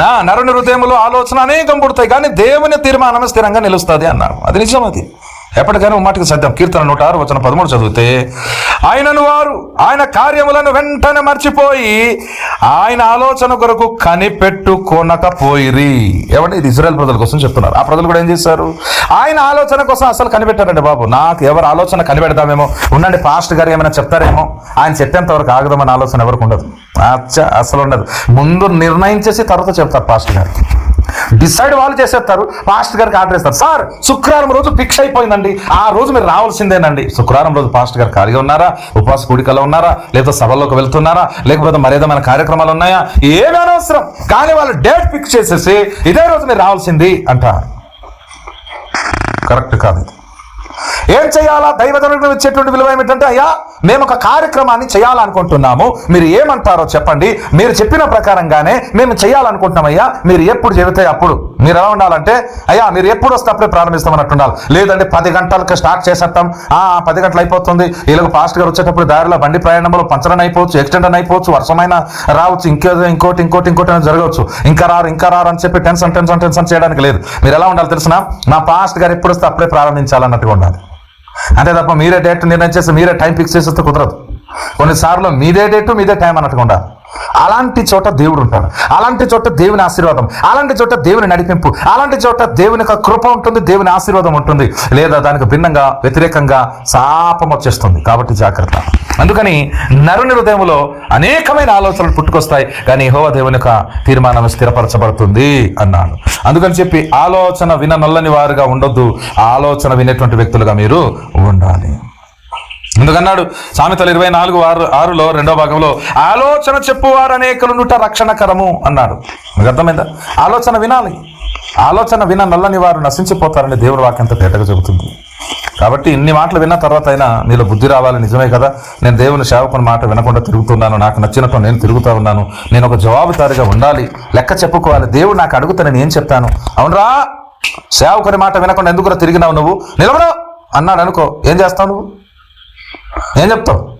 ఆ, నరుని హృదయములు ఆలోచన అనేకం పుడతాయి కానీ దేవుని తీర్మానం స్థిరంగా నిలుస్తుంది అన్నాడు. అది నిజం అది. ఎప్పటికైనా మాటకి సత్యం. కీర్తన నూట ఆరు వచ్చిన పదమూడు చదివితే ఆయనను వారు ఆయన కార్యములను వెంటనే మర్చిపోయి ఆయన ఆలోచన కొరకు కనిపెట్టుకోనకపోయిరి. ఏమంటే ఇది ఇజ్రాయల్ ప్రజల కోసం చెప్తున్నారు. ఆ ప్రజలు కూడా ఏం చేశారు? ఆయన ఆలోచన కోసం అసలు కనిపెట్టారండి బాబు. నాకు ఎవరు ఆలోచన కనిపెడదామేమో ఉండండి పాస్ట్ గారు ఏమైనా చెప్తారేమో? ఆయన చెప్పేంత వరకు ఆగదామని ఆలోచన ఎవరికి ఉండదు. అచ్చా అసలు ఉండదు. ముందు నిర్ణయించేసి తర్వాత చెప్తారు పాస్ట్ గారు. డిసైడ్ వాళ్ళు చేసేస్తారు పాస్టర్ గారికి ఆర్డర్ ఇస్తారు. సార్ శుక్రవారం రోజు ఫిక్స్ అయిపోయిందండి. ఆ రోజు మీరు రావాల్సిందేనండి. శుక్రవారం రోజు పాస్టర్ గారు ఖాళీగా ఉన్నారా? ఉపవాస కూడికలో ఉన్నారా? లేదా సభల్లోకి వెళ్తున్నారా? లేకపోతే మరేదమైన కార్యక్రమాలు ఉన్నాయా? ఏమీ అనవసరం. కానీ వాళ్ళు డేట్ ఫిక్స్ చేసేసి ఇదే రోజు మీరు రావాల్సింది అంటారు. కరెక్ట్ కాదు. ఏం చేయాలా? దైవజనులకు ఇచ్చేటువంటి విలువ ఏమిటంటే అయ్యా మేము ఒక కార్యక్రమాన్ని చేయాలనుకుంటున్నాము. మీరు ఏమంటారో చెప్పండి. మీరు చెప్పిన ప్రకారంగానే మేము చేయాలనుకుంటున్నాం అయ్యా. మీరు ఎప్పుడు చెబితే అప్పుడు. మీరు ఎలా ఉండాలంటే అయ్యా మీరు ఎప్పుడు వస్తే అప్పుడే ప్రారంభిస్తామన్నట్టు ఉండాలి లేదంటే పది గంటలకు స్టార్ట్ చేసేస్తాం. ఆ పది గంటలు అయిపోతుంది. వీళ్ళకి ఫాస్ట్గా వచ్చేటప్పుడు దారిలో బండి ప్రయాణంలో పంచరణ అయిపోవచ్చు ఎక్స్టెండ్ అయిపోవచ్చు వర్షమైన రావచ్చు ఇంకో ఇంకోటి ఇంకోటి ఇంకోటి జరగవచ్చు. ఇంకా రారు ఇంకా రారు అని చెప్పి టెన్షన్ టెన్షన్ టెన్షన్ చేయడానికి లేదు. మీరు ఎలా ఉండాలి తెలిసిన? మా ఫాస్ట్ గారు ఎప్పుడు వస్తే అప్పుడే ప్రారంభించాలన్నట్టుగా ఉండాలి. అంతే తప్ప మీరే డేట్ నిర్ణయం చేసి మీరే టైం ఫిక్స్ చేసేస్తే కుదరదు. కొన్నిసార్లు మీదే డేటు మీదే టైం అన్నట్టుగా ఉండాలి. అలాంటి చోట దేవుడు ఉంటాడు. అలాంటి చోట దేవుని ఆశీర్వాదం అలాంటి చోట దేవుని నడిపింపు అలాంటి చోట దేవుని యొక్క కృప ఉంటుంది దేవుని ఆశీర్వాదం ఉంటుంది. లేదా దానికి భిన్నంగా వ్యతిరేకంగా శాపం వచ్చేస్తుంది కాబట్టి జాగ్రత్త. అందుకని నరుని హృదయంలో అనేకమైన ఆలోచనలు పుట్టుకొస్తాయి. కానీ హోవ దేవుని యొక్క తీర్మానం స్థిరపరచబడుతుంది అన్నాడు. అందుకని చెప్పి ఆలోచన విన నల్లని వారుగా ఉండొద్దు. ఆలోచన వినేటువంటి వ్యక్తులుగా మీరు ఉండాలి. ఎందుకన్నాడు? సామెతలు ఇరవై నాలుగు ఆరు ఆరులో రెండో భాగంలో ఆలోచన చెప్పువారు అనేకులుండుట రక్షణకరము అన్నాడు. మీకు అర్థమైందా? ఆలోచన వినాలి. ఆలోచన విన నల్లని వారు నశించిపోతారని దేవుడు వాక్యంతో తేటగా చెబుతుంది. కాబట్టి ఇన్ని మాటలు విన్న తర్వాత అయినా నీలో బుద్ధి రావాలి నిజమే కదా? నేను దేవుని సేవకుని మాట వినకుండా తిరుగుతున్నాను. నాకు నచ్చినట్టు నేను తిరుగుతూ ఉన్నాను. నేను ఒక జవాబుదారిగా ఉండాలి. లెక్క చెప్పుకోవాలి. దేవుడు నాకు అడుగుతా నేను ఏం చెప్తాను? అవునరా? సేవకుని మాట వినకుండా ఎందుకురా తిరిగినావు నువ్వు? నిలబడు! అన్నాడు అనుకో. ఏం చేస్తావు నువ్వు? ఏం చెప్తావు?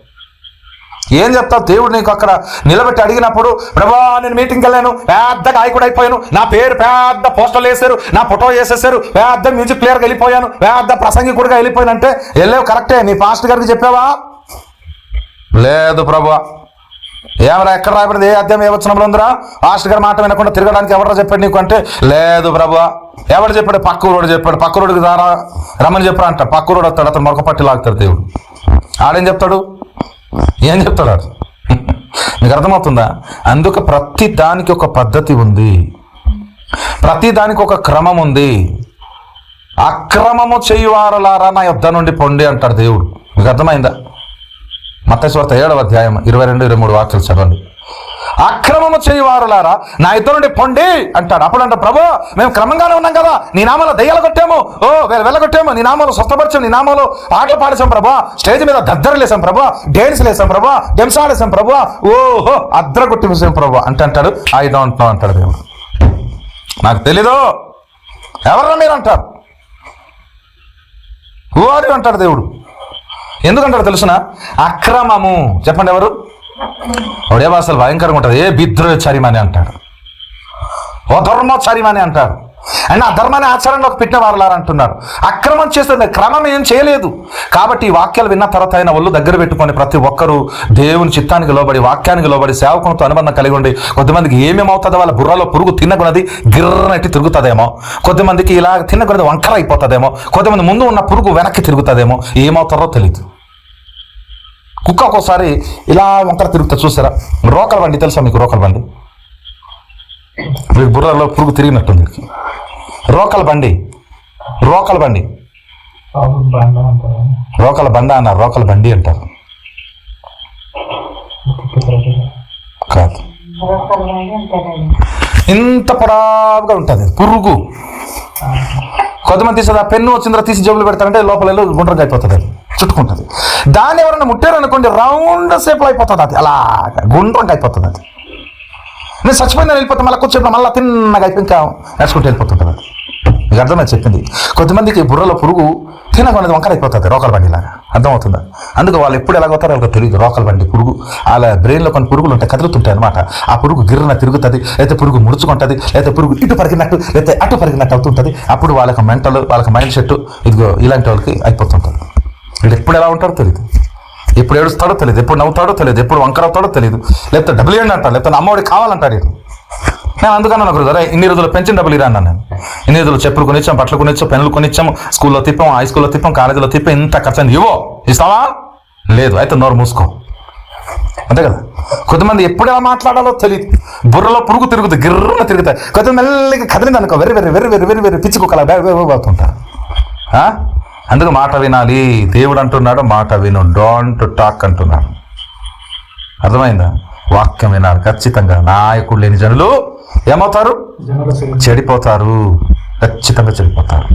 ఏం చెప్తావు? దేవుడు నీకు అక్కడ నిలబెట్టి అడిగినప్పుడు ప్రభా నేను మీటింగ్కి వెళ్ళాను. పెద్ద గాయకుడు అయిపోయాను. నా పేరు పెద్ద పోస్టర్లు వేశారు. నా ఫోటో వేసేసారు పెద్ద మ్యూజిక్ ప్లేయర్గా వెళ్ళిపోయాను. పెద్ద ప్రసంగికుడిగా వెళ్ళిపోయానంటే వెళ్ళావు కరెక్టే నీ పాస్టర్ గారికి చెప్పావా? లేదు ప్రభా. ఏమరా ఎక్కడ రాయబడింది? ఏ అధ్యాయం ఏ వచ్చినప్పుడు ఉందిరా? పాస్టర్ గారు మాట వినకుండా తిరగడానికి ఎవరు చెప్పాడు నీకు అంటే లేదు ప్రభు. ఎవడు చెప్పాడు? పక్క ఊరోడు చెప్పాడు. పక్క రోడ్డుకి దారా రమ్మని చెప్పరా అంట. పక్క ఊరోడు వస్తాడు. అతను మొరకపట్టి లాగుతాడు దేవుడు. ఆడేం చెప్తాడు? ఏం చెప్తాడు ఆడు? మీకు అర్థమవుతుందా? అందుకు ప్రతి దానికి ఒక పద్ధతి ఉంది. ప్రతి దానికి ఒక క్రమం ఉంది. అక్రమము చేయువారులారా నా యుద్ధ నుండి పొండి అంటాడు దేవుడు. మీకు అర్థమైందా? మత్తస్వార్త ఏడవ అధ్యాయం ఇరవై రెండు ఇరవై మూడు వాక్యలు చదవండి. అక్రమము చేయవారులారా నా ఇద్దరు నుండి పొండి అంటాడు. అప్పుడంట ప్రభు మేము క్రమంగానే ఉన్నాం కదా నీ నామలో దయ్యాలు కొట్టాము. ఓ వెళ్ళగొట్టాము. నీ నామాలో స్వస్థపరిచాం నీ నామలో పాటలు పాడేశాం ప్రభు. స్టేజ్ మీద దద్దరు లేసాం ప్రభు. డాన్స్ లేసాం ప్రభు. డెంసాడేసాం ప్రభు. ఓహో అద్ర కొట్టి వేసాం ప్రభు. అంటే అంటాడు ఆయుధం అంటున్నాం అంటాడు దేవుడు. నాకు తెలీదు. ఎవరన్నా మీరు అంటారు. ఊరి అంటాడు దేవుడు. ఎందుకంటాడు తెలుసిన? అక్రమము. చెప్పండి ఎవరు? ఒడే భాషలు భయంకరంగా ఉంటుంది. ఏ బిద్రోచరిమని అంటాడు ఓ ధర్మోచరిమని అంటాడు అండ్ ఆ ధర్మాన్ని ఆచరణలోకి పెట్టిన వారులారు అంటున్నారు. అక్రమం చేస్తుంది క్రమం ఏం చేయలేదు. కాబట్టి ఈ వాక్యాలు విన్న తర్వాత అయిన ఒళ్ళు దగ్గర పెట్టుకొని ప్రతి ఒక్కరూ దేవుని చిత్తానికి లోబడి వాక్యానికి లోబడి సేవకునితో అనుబంధం కలిగి ఉండి కొద్దిమందికి ఏమేమి అవుతుందో వాళ్ళ బుర్రలో పురుగు తిన్నకున్నది గిర్రనట్టి తిరుగుతుందేమో. కొద్దిమందికి ఇలా తిన్నకున్నది వంకర అయిపోతుందేమో. కొద్దిమంది ముందు ఉన్న పురుగు వెనక్కి తిరుగుతుందేమో. ఏమవుతారో తెలియదు కుక్క ఒక్కోసారి ఇలా వంకర తిరుగుతా చూసారా? రోకల బండి తెలుసా మీకు రోకల బండి? మీకు బుర్రలో పురుగు తిరిగినట్టుంది. మీకు రోకల బండి రోకల బండి. రోకల బండ అన్నారు రోకల బండి అంటారు. కాదు. ఇంత పొడవుగా ఉంటుంది పురుగు. కొంతమంది తీసేది ఆ పెన్ను వచ్చిందో తీసి జేబులు పెడతారంటే లోపల వెళ్ళి గుండ్రంగా అయిపోతుంది అది చుట్టుకుంటుంది. దాన్ని ఎవరైనా ముట్టారనుకోండి రౌండ్ సేపులో అయిపోతుంది అది. అలా గుండ్రంగా అయిపోతుంది అది. నేను చచ్చిపోయిందని వెళ్ళిపోతే మళ్ళీ కూర్చోప్పుడు మళ్ళీ తిన్నగా అయిపోయి ఇంకా నడుచుకుంటూ వెళ్ళిపోతుంటుంది అది. మీకు అర్థమైంది చెప్పింది. కొంతమందికి బుర్రలో పురుగు తినకుండా వంకర అయిపోతుంది రోకల బండిలాగా. అర్థమవుతుందా? అందుకు వాళ్ళు ఎప్పుడు ఎలాగవుతారో వాళ్ళకి తెలియదు. రోకల బండి పురుగు. వాళ్ళ బ్రెయిన్లో కొన్ని పురుగులు ఉంటాయి కదులుతుంటాయి అనమాట ఆ పురుగు గిర్రన తిరుగుతుంది లేకపోతే పురుగు ముడుచుకుంటుంది లేకపోతే పురుగు ఇటు పరిగినట్టు లేకపోతే అటు పరిగినట్టు అవుతుంటుంది. అప్పుడు వాళ్ళకి మెంటల్ వాళ్ళకి మైండ్ సెట్ ఇదిగో ఇలాంటి వాళ్ళకి అయిపోతుంటుంది. వీళ్ళు ఎప్పుడు ఎలా ఉంటారో తెలియదు ఎప్పుడు ఏడుస్తాడో తెలియదు ఎప్పుడు నవ్వుతాడో తెలియదు ఎప్పుడు వంకరవుతాడో తెలియదు లేకపోతే డబ్బులు ఇవ్వండి లేకపోతే అమ్మఒడి కావాలంటాడు నేను అందుకన్నా నాకు అరే ఇన్ని రోజులు పెన్షన్ డబ్బులు ఇరా అన్నాను నేను. ఇన్ని రోజులు చెప్పులు కొనిచ్చాం బట్టలు కొనిచ్చాం పెన్నులు కొనిచ్చాము స్కూల్లో తిప్పాం హై స్కూల్లో తిప్పాం కాలేజీలో తిప్పాం ఇంత ఖర్చు అయింది ఇవ్వో. ఇస్తావా? లేదు. అయితే నోరు మూసుకో. అంతే కదా? కొంతమంది ఎప్పుడు ఎలా మాట్లాడాలో తెలియదు బుర్రలో పురుగు తిరుగుతుంది గిర్రన తిరుగుతాయి. కొంతమంది మెల్లగా కదిలింది అనుకో very very very very very వెర్రి పిచ్చి అవుతుంటారు ఆ? అందుకు మాట వినాలి. దేవుడు అంటున్నాడు మాట విను. డోంట్ టాక్ అంటున్నాడు. అర్థమైందా? వాక్యం వినాలి. ఖచ్చితంగా. నాయకుడు లేని జనులు ఏమవుతారు? చెడిపోతారు. ఖచ్చితంగా చెడిపోతారు.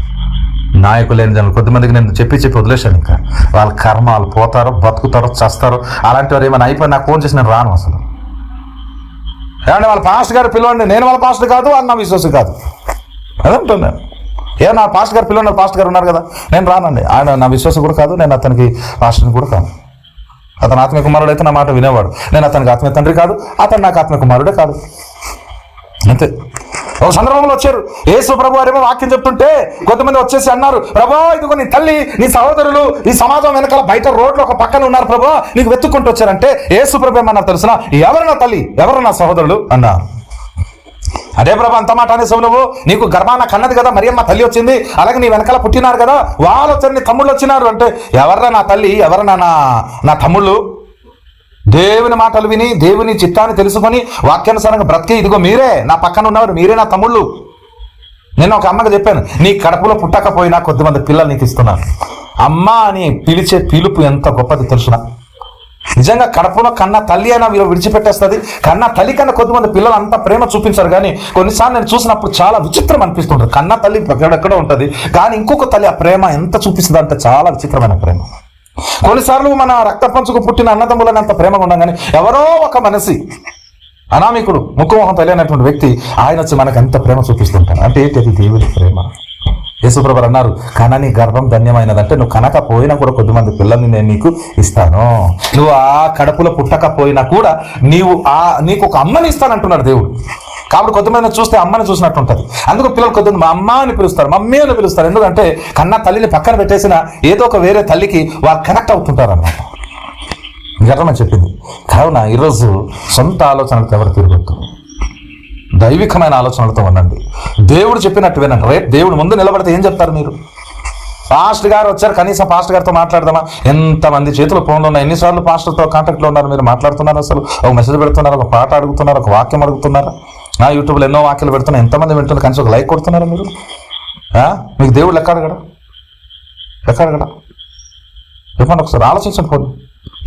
నాయకులేని జనులు కొద్దిమందికి నేను చెప్పి చెప్పి వదిలేశాను ఇంకా. వాళ్ళ కర్మ వాళ్ళు పోతారో బతుకుతారో చస్తారో అలాంటి వారు ఏమైనా అయిపోయి నాకు ఫోన్ చేసి నేను రాను అసలు. ఏమంటే వాళ్ళ పాస్టర్ గారు పిలవండి. నేను వాళ్ళ పాస్టర్ కాదు వాళ్ళు నా విశ్వాసం కాదు. అదంటున్నాను ఏ నా పాస్టర్ గారు పిల్లలు పాస్టర్ గారు ఉన్నారు కదా. నేను రానండి. ఆయన నా విశ్వాసం కూడా కాదు నేను అతనికి పాస్టర్ని కూడా కాదు అతను ఆత్మీయ కుమారుడు అయితే నా మాట వినేవాడు. నేను అతనికి ఆత్మీయ తండ్రి కాదు అతను నాకు ఆత్మీయ కుమారుడే కాదు. అంతే. ఒక సందర్భంలో వచ్చారు. యేసు ప్రభు వారేమో వాక్యం చెప్తుంటే కొంతమంది వచ్చేసి అన్నారు ప్రభా ఇదిగో నీ తల్లి నీ సహోదరులు ఈ సమాజం వెనకాల బయట రోడ్లు ఒక పక్కన ఉన్నారు ప్రభా నీకు వెతుక్కుంటూ వచ్చారంటే యేసు ప్రభు ఏమన్నా తెలుసిన? ఎవరు నా తల్లి ఎవరు నా సహోదరులు? అన్నారు అదే ప్రభా అంత మాట అనేసావు నువ్వు? నీకు గర్భాన కన్నది కదా మరి మా తల్లి వచ్చింది అలాగే నీ వెనకాల పుట్టినారు కదా వాళ్ళు వచ్చారు నీ తమ్ముళ్ళు వచ్చినారు. అంటే ఎవర్రా నా తల్లి ఎవరన్నా నా నా తమ్ముళ్ళు? దేవుని మాటలు విని దేవుని చిత్తాన్ని తెలుసుకొని వాక్యానుసారంగా బ్రతికి ఇదిగో మీరే. నా పక్కన ఉన్నవారు మీరే నా తమ్ముళ్ళు. నేను ఒక అమ్మకి చెప్పాను నీ కడుపులో పుట్టకపోయినా కొద్దిమంది పిల్లలు నీకు ఇస్తున్నాను. అమ్మ అని పిలిచే పిలుపు ఎంత గొప్పది తెలుసునా? నిజంగా కడుపులో కన్న తల్లి అయినా వీళ్ళు విడిచిపెట్టేస్తుంది. కన్న తల్లి కన్నా కొద్దిమంది పిల్లలు అంత ప్రేమ చూపించారు కానీ కొన్నిసార్లు నేను చూసినప్పుడు చాలా విచిత్రం అనిపిస్తుంటుంది. కన్న తల్లి ఎక్కడెక్కడ ఉంటుంది. కానీ ఇంకొక తల్లి ఆ ప్రేమ ఎంత చూపిస్తుంది అంటే చాలా విచిత్రమైన ప్రేమ. కొన్నిసార్లు మన రక్త పంచుకు పుట్టిన అన్నదమ్ములని అంత ప్రేమగా ఉండం కానీ ఎవరో ఒక మనిషి అనామికుడు ముఖమోహం తెలియనటువంటి వ్యక్తి ఆయన వచ్చి మనకు ఎంత ప్రేమ చూపిస్తుంటాడు. అంటే ఏంటి అది దేవుడి ప్రేమ. యేసుప్రభర్ అన్నారు కనని గర్భం ధన్యమైనదంటే నువ్వు కనకపోయినా కూడా కొద్దిమంది పిల్లల్ని నేను నీకు ఇస్తాను. నువ్వు ఆ కడుపులో పుట్టకపోయినా కూడా నీవు ఆ నీకు ఒక అమ్మని ఇస్తానంటున్నాడు దేవుడు. కాబట్టి కొంతమంది చూస్తే అమ్మని చూసినట్టు ఉంటుంది అందుకు పిల్లలు కొద్దిమంది మా అమ్మ అని పిలుస్తారు మమ్మీ అని పిలుస్తారు. ఎందుకంటే కన్న తల్లిని పక్కన పెట్టేసిన ఏదో ఒక వేరే తల్లికి వారు కనెక్ట్ అవుతుంటారు అనమాట గర్వమని చెప్పింది. కావున ఈరోజు సొంత ఆలోచనలకు ఎవరు తిరగొద్దు. దైవికమైన ఆలోచనలతో ఉండండి. దేవుడు చెప్పినట్టు వినండి. రేపు దేవుడు ముందు నిలబడితే ఏం చెప్తారు మీరు? పాస్ట్ గారు వచ్చారు కనీసం పాస్ట్ గారితో మాట్లాడదామా? ఎంతమంది చేతులు ఫోన్లు ఉన్నాయి? ఎన్నిసార్లు పాస్టర్తో కాంటాక్ట్లో ఉన్నారు? మీరు మాట్లాడుతున్నారు అసలు? ఒక మెసేజ్ పెడుతున్నారు ఒక పాట అడుగుతున్నారు ఒక వాక్యం అడుగుతున్నారు? యూట్యూబ్లో ఎన్నో వాక్యలు పెడుతున్నా ఎంతమంది వింటున్నారు? కనీసం ఒక లైక్ కొడుతున్నారు మీరు? మీకు దేవుడు లెక్క అడగడా? లెక్క అడగడా? చెప్పండి ఒకసారి ఆలోచించండి పోనీ.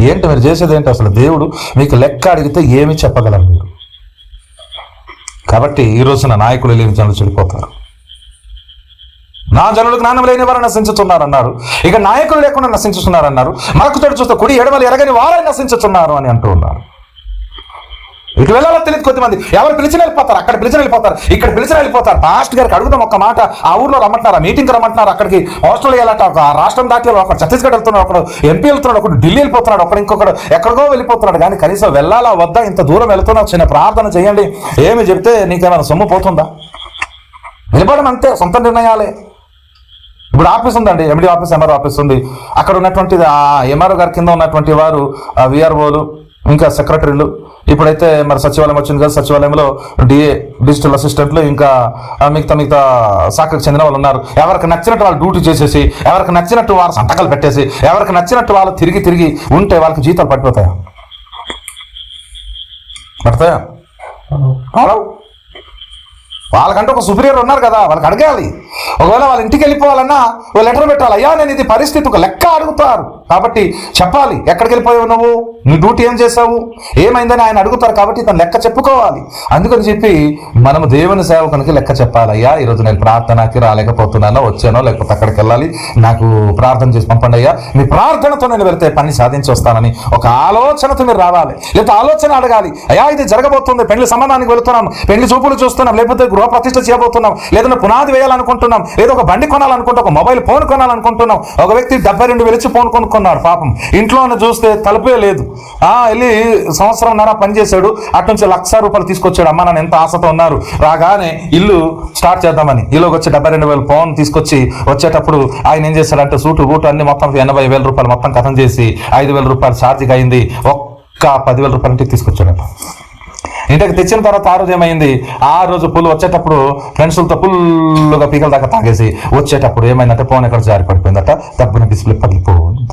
ఏంటి మీరు చేసేది ఏంటి అసలు? దేవుడు మీకు లెక్క అడిగితే ఏమి చెప్పగలరు మీరు. కాబట్టి ఈ రోజున నాయకుడు లేని జనులు చెడిపోతారు. నా జనులు జ్ఞానం లేని వారు నశించుతున్నారు అన్నారు ఇక నాయకులు లేకుండా నశించుతున్నారు అన్నారు మరొక చోటు చూస్తే కుడి ఎడమలు ఎరగని వారే నశించుతున్నారు అని అంటూ ఉన్నారు. ఇటు వెళ్ళాలో తెలియదు కొద్దిమంది. ఎవరు పిలిచిన వెళ్ళిపోతారు అక్కడ పిలిచిన వెళ్ళిపోతారు ఇక్కడ పిలిచిన వెళ్ళిపోతారు. పాస్ట్ గారికి అడుగుదాం ఒక్క మాట. ఆ ఊర్లో రమ్మంటున్నారు? ఆ రమ్మంటున్నారు? అక్కడికి హాస్టల్ వెళ్ళట ఒక రాష్ట్రం దాటి ఒకడు ఛత్తీస్గఢ్ వెళ్తున్నాడు ఒకడు ఎంపీ వెళ్తున్నాడు ఒకడు ఢిల్లీ వెళ్ళిపోతున్నాడు ఒకడు ఇంకొకడు ఎక్కడికో వెళ్ళిపోతున్నాడు. కానీ కనీసం వెళ్ళాలా వద్దా? ఇంత దూరం వెళ్తున్నావు చిన్న ప్రార్థన చేయండి. ఏమి చెప్తే నీకేమైనా సొమ్ము పోతుందా? వెళ్ళిపోవడం అంతే సొంత నిర్ణయాలే. ఇప్పుడు ఆఫీస్ ఉందండి ఎండి ఆఫీస్ ఎంఆర్ఓ ఆఫీస్ ఉంది. అక్కడ ఉన్నటువంటి ఆ ఎంఆర్ఓ గారి కింద ఉన్నటువంటి వారు విఆర్ఓలు ఇంకా సెక్రటరీలు. ఇప్పుడైతే మరి సచివాలయం వచ్చింది కదా సచివాలయంలో డిఏ డిజిటల్ అసిస్టెంట్లు ఇంకా మిగతా మిగతా శాఖకు చెందిన వాళ్ళు ఉన్నారు. ఎవరికి నచ్చినట్టు వాళ్ళు డ్యూటీ చేసేసి ఎవరికి నచ్చినట్టు వారు సంతకాలు పెట్టేసి ఎవరికి నచ్చినట్టు వాళ్ళు తిరిగి తిరిగి ఉంటే వాళ్ళకి జీతాలు పడిపోతాయా? పడతాయా? హలో వాళ్ళకంటే ఒక సుపీరియర్ ఉన్నారు కదా వాళ్ళకి అడగాలి. ఒకవేళ వాళ్ళ ఇంటికి వెళ్ళిపోవాలన్నా ఓ లెటర్ పెట్టాలి. అయ్యా నేను ఇది పరిస్థితి ఒక లెక్క అడుగుతారు. కాబట్టి చెప్పాలి ఎక్కడికి వెళ్ళిపోయావు నువ్వు? నువ్వు డ్యూటీ ఏం చేసావు ఏమైందని ఆయన అడుగుతారు కాబట్టి తను లెక్క చెప్పుకోవాలి. అందుకని చెప్పి మనము దేవుని సేవకునికి లెక్క చెప్పాలయ్యా ఈరోజు నేను ప్రార్థనకి రాలేకపోతున్నానో వచ్చానో లేకపోతే అక్కడికి వెళ్ళాలి. నాకు ప్రార్థన చేసి పంపండి అయ్యా. మీ ప్రార్థనతో నేను వెళ్తే పని సాధించి వస్తానని ఒక ఆలోచనతో మీరు రావాలి. లేకపోతే ఆలోచన అడగాలి. అయ్యా ఇది జరగబోతుంది. పెళ్ళి సంబంధానికి వెళుతున్నాం. పెళ్ళి చూపులు చూస్తున్నాం. లేకపోతే గృహ ప్రతిష్ట చేయబోతున్నాం. లేదంటే పునాది వేయాలనుకుంటున్నాం. లేదా ఒక బండి కొనాలనుకుంటే ఒక మొబైల్ ఫోన్ కొనాలనుకుంటున్నాం. ఒక వ్యక్తి డెబ్బై రెండు వెలిచి ఫోన్ కొనుక్కున్నాడు పాపం ఇంట్లో చూస్తే తలుపే లేదు. వెళ్ళి సంవత్సరం నర పనిచేశాడు అటు నుంచి లక్ష రూపాయలు తీసుకొచ్చాడు. అమ్మ నన్ను ఎంత ఆశతో ఉన్నారు. రాగానే ఇల్లు స్టార్ట్ చేద్దామని. ఇల్లుకి వచ్చి డెబ్బై రెండు వేల ఫోన్ తీసుకొచ్చి వచ్చేటప్పుడు ఆయన ఏం చేశాడంటే సూటు బూటు అన్ని మొత్తం ఎనభై వేల రూపాయలు మొత్తం కథం చేసి ఐదు వేల రూపాయలు ఛార్జింగ్ అయింది. ఒక్క పదివేల రూపాయలు ఇంటికి తీసుకొచ్చాడట ఇంటికి తెచ్చిన తర్వాత ఆ రోజు ఏమైంది? ఆ రోజు పుల్ వచ్చేటప్పుడు ఫ్రెండ్స్లతో ఫుల్గా పీకల దాకా తాగేసి వచ్చేటప్పుడు ఏమైందంటే ఫోన్ ఎక్కడ జారి పడిపోయిందట? దబ్బున డిస్ప్లే పగిలిపోయింది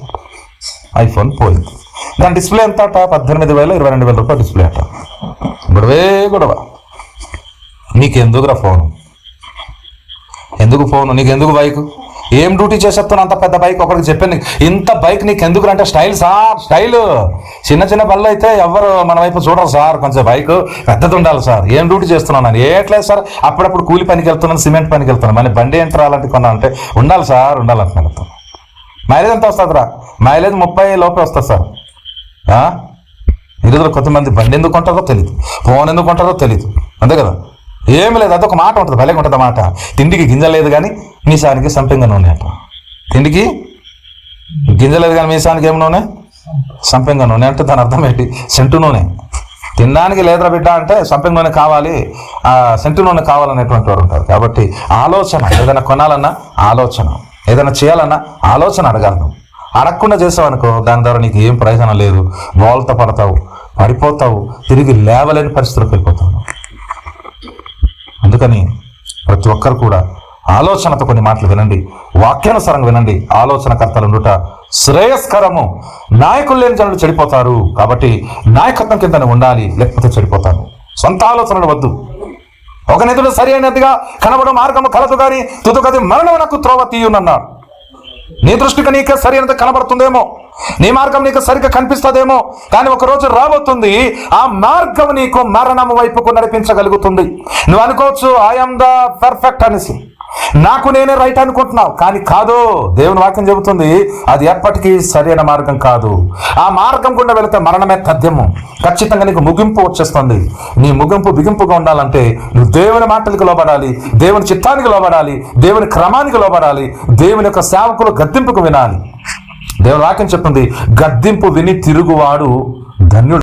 ఐఫోన్ పోయింది. దాని డిస్ప్లే ఎంత అట? పద్దెనిమిది వేల ఇరవై రెండు వేల రూపాయలు డిస్ప్లే అట. గొడవే గొడవ. నీకెందుకురా ఫోన్? ఎందుకు ఫోను? నీకు ఎందుకు బైక్? ఏం డ్యూటీ చేసేస్తాను అంత పెద్ద బైక్? ఒకరికి చెప్పాను నీకు. ఇంత బైక్ నీకు ఎందుకు అంటే స్టైల్ సార్ స్టైల్. చిన్న చిన్న బళ్ళు అయితే ఎవరు మన వైపు చూడరు సార్. కొంచెం బైక్ పెద్దది ఉండాలి సార్. ఏం డ్యూటీ చేస్తున్నాను నేను ఏట్లేదు సార్? అప్పుడప్పుడు కూలి పనికి వెళ్తున్నాను సిమెంట్ పనికి వెళ్తున్నాను. మళ్ళీ బండి ఏంటి రాలంటే కొన్నా అంటే ఉండాలి సార్ ఉండాలి మైలేజ్ ఎంత వస్తుందిరా? మైలేజ్ ముప్పై లోపే వస్తుంది సార్. ఈ రోజుల్లో కొంతమంది బండి ఎందుకు కొంటారో తెలియదు ఫోన్ ఎందుకు కొంటారో తెలియదు అంతే కదా? ఏమి లేదు. అదొక మాట ఉంటుంది. భలే ఉంటుంది మాట. తిండికి గింజలేదు కానీ మీసానికి సంపెంగ నూనె అంట. తిండికి గింజ లేదు కానీ మీసానికి ఏం నూనె? సంపెంగ నూనె అంటే దాని అర్థం ఏంటి? సెంటు నూనె. తినడానికి లేదురా బిడ్డ అంటే సంపెంగ నూనె కావాలి. ఆ సెంటు నూనె కావాలనేటువంటి వారు ఉంటారు. కాబట్టి ఆలోచన ఏదైనా కొనాలన్నా ఆలోచన. ఏదైనా చేయాలన్నా ఆలోచన అడగాలను అడగకుండా చేసావనుకో దాని ద్వారా నీకు ఏం ప్రయోజనం లేదు. వాళ్ళతో పడతావు పడిపోతావు తిరిగి లేవలేని పరిస్థితులకు వెళ్ళిపోతావు. అందుకని ప్రతి ఒక్కరు కూడా ఆలోచనతో కొన్ని మాటలు వినండి. వాక్యానుసారంగా వినండి. ఆలోచనకర్తలు ఉండుట శ్రేయస్కరము. నాయకులు లేని జనులు చెడిపోతారు. కాబట్టి నాయకత్వం కింద ఉండాలి లేకపోతే చెడిపోతాను సొంత ఆలోచనలు వద్దు. ఒక నిధుడు సరి అయినదిగా కనబడ మార్గము కలదు కానీ తుదుగది మరణం నాకు త్రోవ తీయునన్నాడు నీ దృష్టికి నీకే సరైనది కనబడుతుందేమో. నీ మార్గం నీకు సరిగ్గా కనిపిస్తుందేమో. కానీ ఒక రోజు రాబోతుంది ఆ మార్గం నీకు మరణం వైపుకు నడిపించగలుగుతుంది. నువ్వు అనుకోవచ్చు ఐఎమ్ ద పర్ఫెక్ట్ అనేసి. నాకు నేనే రైట్ అనుకుంటున్నావు. కానీ కాదు దేవుని వాక్యం చెబుతుంది అది ఎప్పటికీ సరైన మార్గం కాదు. ఆ మార్గం గుండా వెళితే మరణమే తథ్యము. ఖచ్చితంగా నీకు ముగింపు వచ్చేస్తుంది. నీ ముగింపు బిగింపుగా ఉండాలంటే నువ్వు దేవుని మాటలకు లోబడాలి దేవుని చిత్తానికి లోబడాలి దేవుని క్రమానికి లోబడాలి దేవుని యొక్క సేవకులు గద్దింపుకు వినాలి. దేవుని వాక్యం చెప్తుంది గద్దింపు విని తిరుగువాడు ధన్యుడు.